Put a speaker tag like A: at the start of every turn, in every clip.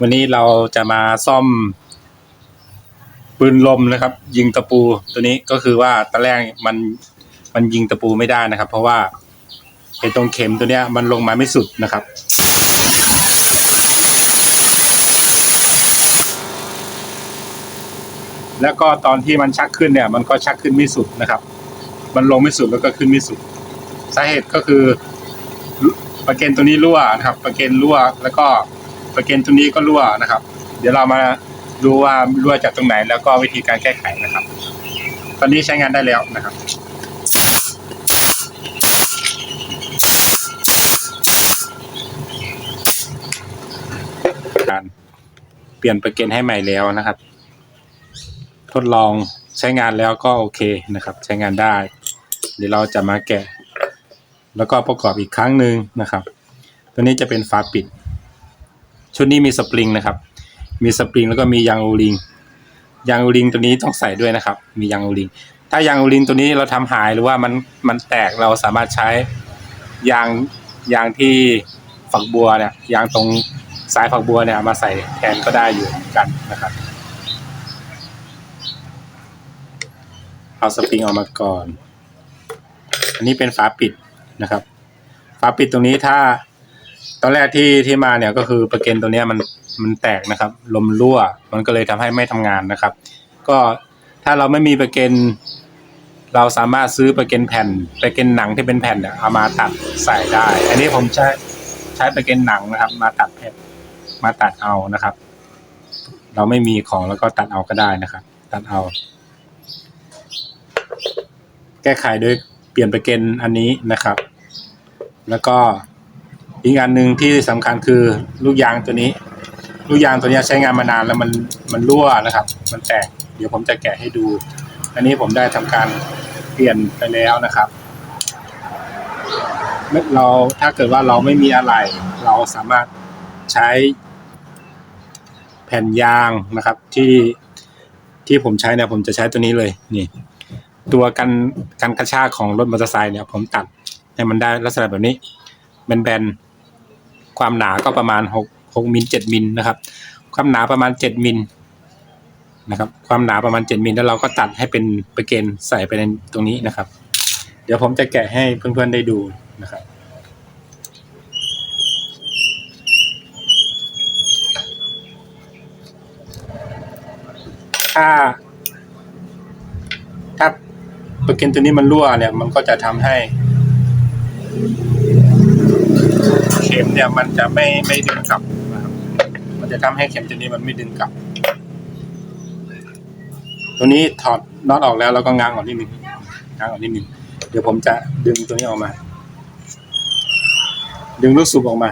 A: วันนี้เราจะมาซ่อม ปืนลมนะครับ ยิงตะปูตัวนี้ก็คือว่าตอนแรกมันมันยิงตะปูไม่ได้นะครับ เพราะว่าไอ้ตรงเข็มตัวเนี้ยมันลงมาไม่สุดนะครับ แล้วก็ตอนที่มันชักขึ้นเนี่ย มันก็ชักขึ้นไม่สุดนะครับ มันลงไม่สุดแล้วก็ขึ้นไม่สุด สาเหตุก็คือประเกนตัวนี้รั่วนะครับ ประเกนรั่วแล้วก็ ประเก็นตัวนี้ก็รั่วนะครับ เดี๋ยวเรามาดูว่ารั่วจากตรงไหน แล้วก็วิธีการแก้ไขนะครับ ตอนนี้ใช้งานได้แล้วนะครับการเปลี่ยนประเก็นให้ใหม่แล้วนะครับ ทดลองใช้งานแล้วก็โอเคนะครับ ใช้งานได้ เดี๋ยวเราจะมาแกะ แล้วก็ประกอบอีกครั้งหนึ่งนะครับ ตัวนี้จะเป็นฝาปิด ชุดนี้มีสปริงนะครับ มีสปริงแล้วก็มียางโอลิง ยางโอลิงตัวนี้ต้องใส่ด้วยนะครับ มียางโอลิง ถ้ายางโอลิงตัวนี้เราทำหายหรือว่ามันมันแตกเราสามารถใช้ยางยางที่ฝักบัวเนี่ย ยางตรงสายฝักบัวเนี่ยมาใส่แทนก็ได้อยู่เหมือนกันนะครับ เอาสปริงออกมาก่อน อันนี้เป็นฝาปิดนะครับ ฝาปิดตรงนี้ถ้า ตอนแรกที่ที่มาเนี่ยก็คือประเก็นตัวเนี้ยมันมันแตกนะครับ ลมรั่ว มันก็เลยทำให้ไม่ทำงานนะครับ ก็ถ้าเราไม่มีประเก็นเราสามารถซื้อประเก็นแผ่นประเก็นหนังที่เป็นแผ่นเนี่ยเอามาตัดใส่ได้ อันนี้ผมใช้ใช้ประเก็นหนังนะครับ มาตัดแผ่นมาตัดเอานะครับ เราไม่มีของแล้วก็ตัดเอาก็ได้นะครับ ตัดเอา แก้ไขโดยเปลี่ยนประเก็นอันนี้นะครับ แล้วก็ อีกอันหนึ่งที่สำคัญคือลูกยางตัวนี้ ลูกยางตัวนี้ใช้งานมานานแล้วมันมันรั่วนะครับ มันแตกเดี๋ยวผมจะแกะให้ดู อันนี้ผมได้ทำการเปลี่ยนไปแล้วนะครับเราถ้าเกิดว่าเราไม่มีอะไร เราสามารถใช้แผ่นยางนะครับที่ที่ผมใช้เนี่ยผมจะใช้ตัวนี้เลยนี่ตัวกันกันกระชากของรถมอเตอร์ไซค์เนี่ยผมตัดให้มันได้ลักษณะแบบนี้แบนๆ ความหนาก็ประมาณหกหกมิลเจ็ดมิลนะครับ ความหนาประมาณเจ็ดมิลนะครับ ความหนาประมาณเจ็ดมิลแล้วเราก็ตัดให้เป็นประเกนใส่ไปในตรงนี้นะครับ เดี๋ยวผมจะแกะให้เพื่อนๆได้ดูนะครับถ้าถ้าประเก็นตัวนี้มันรั่วเนี่ย มันก็จะทำให้ ข็มเนี่ยมันจะไม่ไม่ดึงกลับนะครับ มันจะทำให้เข็มตัวนี้มันไม่ดึงกลับ ตัวนี้ถอดน็อตออกแล้วแล้วก็ง้างออกนิดนึงง้างออกนิดนึงเดี๋ยวผมจะดึงตัวนี้ออกมา ดึงลูกสูบออกมา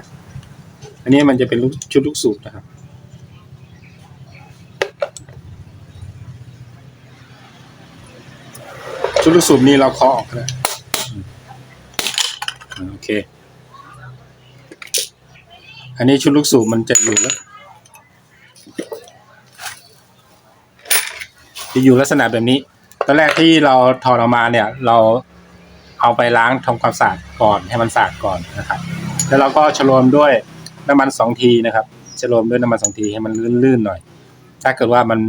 A: อันนี้มันจะเป็นชุดลูกสูบนะครับชุดลูกสูบนี้เราเคาะออกแล้วโอเค อันนี้ชุดลูกสูบมันจะอยู่แล้วจะอยู่ลักษณะแบบนี้ ตอนแรกที่เราถอดออกมาเนี่ย เราเอาไปล้างทำความสะอาดก่อนให้มันสะอาดก่อนนะครับ แล้วเราก็ฉโลมด้วยน้ำมันสองทีนะครับฉโลมด้วยน้ำมันสองทีให้มันลื่นๆหน่อย ถ้าเกิดว่ามัน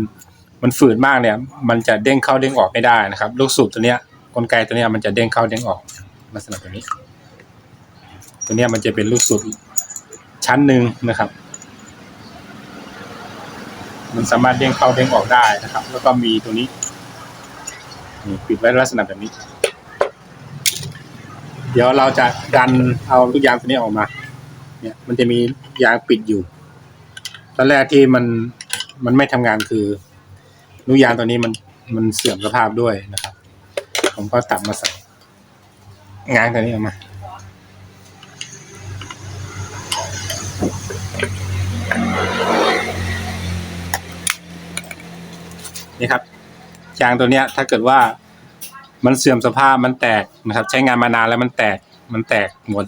A: มันฝืดมากเนี่ย มันจะเด้งเข้าเด้งออกไม่ได้นะครับ ลูกสูบตัวเนี้ยกลไกตัวเนี้ยมันจะเด้งเข้าเด้งออกลักษณะแบบนี้ ตัวเนี้ยมันจะเป็นลูกสูบ ชั้นหนึ่งนะครับ มันสามารถเด้งเข้าเด้งออกได้นะครับ แล้วก็มีตัวนี้ปิดไว้ลักษณะแบบนี้ เดี๋ยวเราจะดันเอาลูกยางตัวนี้ออกมา เนี่ย มันจะมียางปิดอยู่ ตอนแรกที่มันมันไม่ทำงานคือลูกยางตัวนี้มันมันเสื่อมสภาพด้วยนะครับ ผมก็ตัดมาใส่งางตัวนี้ออกมา นี่ครับยางตัวเนี้ยถ้าเกิดว่ามันเสื่อมสภาพมันแตกนะครับ ใช้งานมานานแล้วมันแตกมันแตกหมด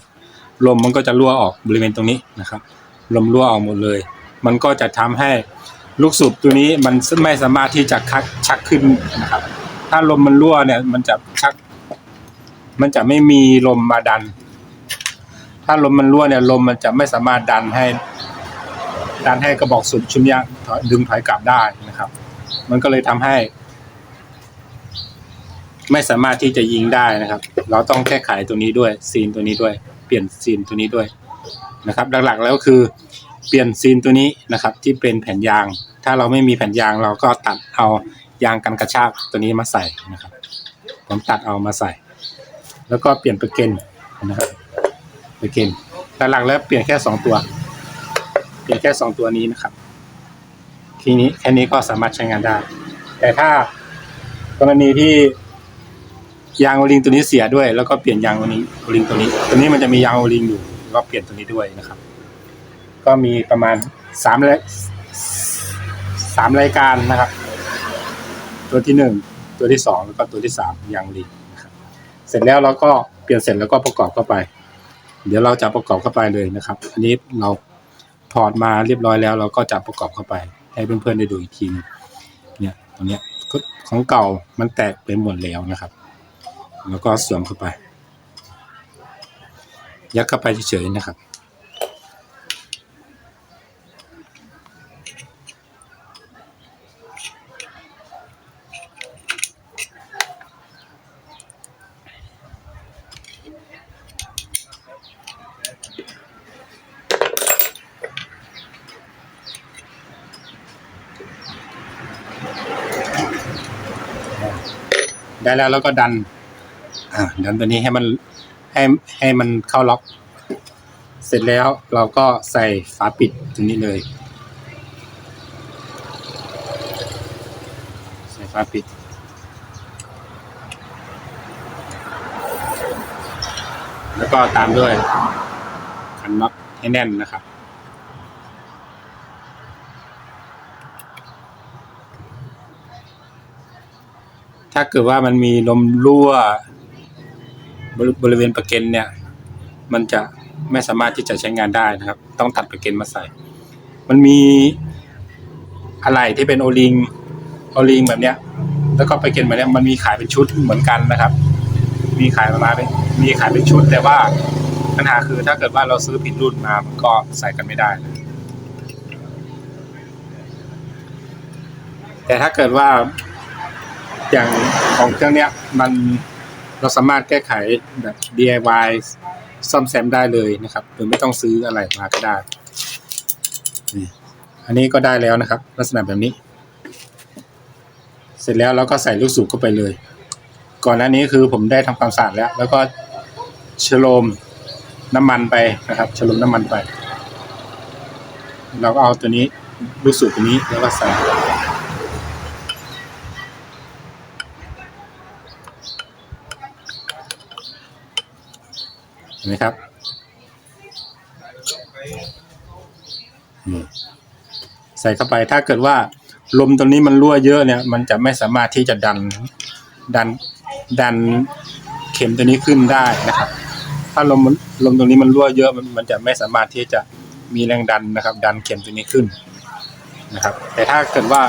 A: ลมมันก็จะรั่วออกบริเวณตรงนี้นะครับ ลมรั่วออกหมดเลย มันก็จะทำให้ลูกสูบตัวนี้มันไม่สามารถที่จะคักชักขึ้นนะครับ ถ้าลมมันรั่วเนี่ย มันจะชัก มันจะไม่มีลมมาดัน ถ้าลมมันรั่วเนี่ย ลมมันจะไม่สามารถดันให้ ดันให้กระบอกสุดชุนยางถอยดึงถอยกลับได้นะครับ มันก็เลยทำให้ ไม่สามารถที่จะยิงได้นะครับ เราต้องแก้ไขตัวนี้ด้วยซีนตัวนี้ด้วย เปลี่ยนซีนตัวนี้ด้วยนะครับ หลักๆแล้วคือเปลี่ยนซีนตัวนี้นะครับ ที่เป็นแผ่นยาง ถ้าเราไม่มีแผ่นยางเราก็ตัดเอายางกันกระชากตัวนี้มาใส่นะครับ ผมตัดเอามาใส่ แล้วก็เปลี่ยนเปอร์เกนนะครับเปอร์เกนหลักๆแล้วเปลี่ยนแค่สองตัว เปลี่ยนแค่สองตัวนี้นะครับ ทีนี้แค่นี้ก็สามารถใช้งานได้ แต่ถ้ากรณีที่ยางโอลิงตัวนี้เสียด้วย แล้วก็เปลี่ยนยางโอลิงโอลิงตัวนี้ ตัวนี้มันจะมียางโอลิงอยู่ก็เปลี่ยนตัวนี้ด้วยนะครับ ก็มีประมาณสามรายสามรายการนะครับ ตัวที่หนึ่งตัวที่สองแล้วก็ตัวที่สามยางโอลิงนะครับ เสร็จแล้วเราก็เปลี่ยนเสร็จแล้วก็ประกอบเข้าไป เดี๋ยวเราจะประกอบเข้าไปเลยนะครับ อันนี้เราถอดมาเรียบร้อยแล้ว เราก็จะประกอบเข้าไป ให้เพื่อนๆได้ดูอีกทีนึงเนี่ยตรงเนี้ยก็ของเก่ามันแตกไปหมดแล้วนะครับ แล้วก็สวมเข้าไป ยัดเข้าไปเฉยๆนะครับ ได้แล้วแล้วก็ดัน อ่าดันตัวนี้ให้มันให้ให้มันเข้าล็อก เสร็จแล้วเราก็ใส่ฝาปิดตรงนี้เลย ใส่ฝาปิดแล้วก็ตามด้วยขันน็อตให้แน่นนะครับ ถ้าเกิดว่ามันมีลมรั่วบริบริเวณประเก็นเนี่ย มันจะไม่สามารถที่จะใช้งานได้นะครับ ต้องตัดประเก็นมาใส่ มันมีอะไรที่เป็นโอลิงโอลิงแบบเนี้ย แล้วก็ประเก็นแบบเนี้ยมันมีขายเป็นชุดเหมือนกันนะครับ มีขายมาเป็นมีขายเป็นชุด แต่ว่าปัญหาคือถ้าเกิดว่าเราซื้อผิดรุ่นมามันก็ใส่กันไม่ได้นะแต่ถ้าเกิดว่า อย่างของเครื่องเนี้ยมันเราสามารถแก้ไขแบบ DIY ซ่อมแซมได้เลยนะครับโดยไม่ต้องซื้ออะไรมาก็ได้อันนี้ก็ได้แล้วนะครับ ลักษณะแบบนี้ เสร็จแล้วเราก็ใส่ลูกสูบเข้าไปเลย ก่อนหน้านี้คือผมได้ทำความสะอาดแล้ว แล้วก็ชโลมน้ำมันไปนะครับชโลมน้ำมันไป เราก็เอาตัวนี้ลูกสูบตัวนี้แล้วก็ใส่ ห็นไหมครับใส่เข้าไปถ้าเกิดว่าลมตรงนี้มันรั่วเยอะเนี่ย มันจะไม่สามารถที่จะดันดันดันเข็มตัวนี้ขึ้นได้นะครับ ถ้าลมลมตรงนี้มันรั่วเยอะมันมันจะไม่สามารถที่จะมีแรงดันนะครับ ดันเข็มตัวนี้ขึ้นนะครับ แต่ถ้าเกิดว่า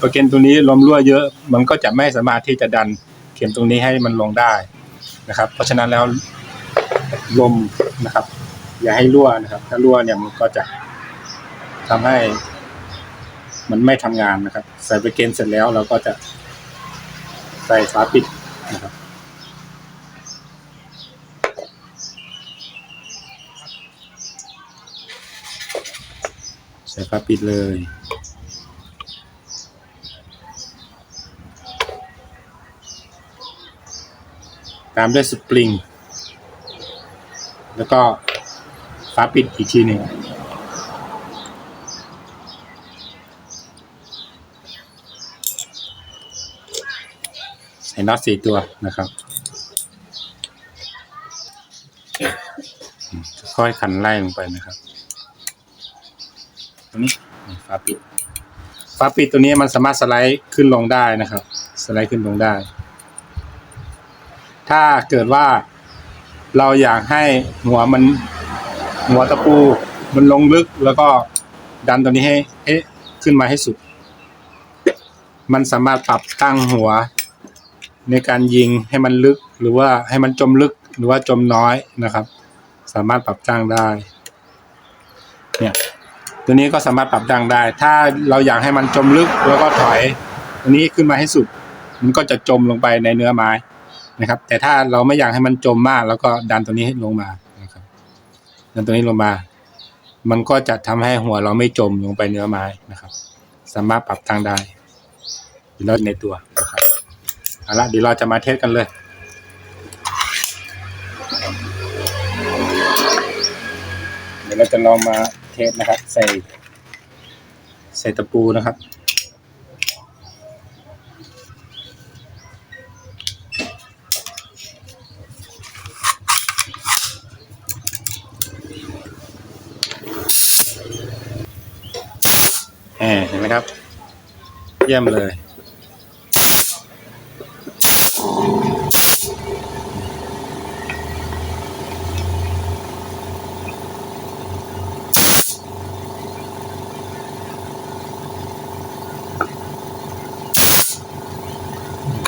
A: ปรแกรมตัวนี้ลมรั่วเยอะ มันก็จะไม่สามารถที่จะดันเข็มตรงนี้ให้มันลงได้นะครับ เพราะฉะนั้นแล้ว ลมนะครับ อย่าให้รั่วนะครับ ถ้ารั่วเนี่ยมันก็จะทำให้ มันไม่ทำงานนะครับ ใส่ไปเกณฑ์เสร็จแล้วเราก็จะใส่ฝาปิดนะครับใส่ฝาปิดเลยตามด้วยสปริง แล้วก็ฝาปิดอีกทีหนึ่งใส่น็อตสี่ตัวนะครับอืมค่อยขันไล่ลงไปนะครับตรงนี้นี่ฝาปิดฝาปิดตัวนี้มันสามารถสไลด์ขึ้นลงได้นะครับ สไลด์ขึ้นลงได้ ถ้าเกิดว่า เราอยากให้หัวมันหัวตะปูมันลงลึกแล้วก็ดันตัวนี้ให้ให้ขึ้นมาให้สุด มันสามารถปรับตั้งหัว ในการยิงให้มันลึกหรือว่าให้มันจมลึกหรือว่าจมน้อยนะครับ สามารถปรับตั้งได้เนี่ยตัวนี้ก็สามารถปรับดังได้ ถ้าเราอยากให้มันจมลึกแล้วก็ถอยตัวนี้ขึ้นมาให้สุด มันก็จะจมลงไปในเนื้อไม้ นะครับ แต่ถ้าเราไม่อยากให้มันจมมากแล้วก็ดันตัวนี้ให้ลงมานะครับดันตัวนี้ลงมา มันก็จะทำให้หัวเราไม่จมลงไปเนื้อไม้นะครับ สามารถปรับทางได้แล้วในตัวนะครับเอาละเดี๋ยวเราจะมาเทสกันเลยเดี๋ยวเราจะลองมาเทสนะครับ ใส่ใส่ตะปูนะครับ แหมเห็นไหมครับ เยี่ยมเลย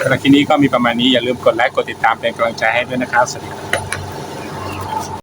A: สำหรับคลิปนี้ก็มีประมาณนี้อย่าลืมกดไลค์กดติดตามเป็นกำลังใจให้ด้วยนะครับสวัสดีครับ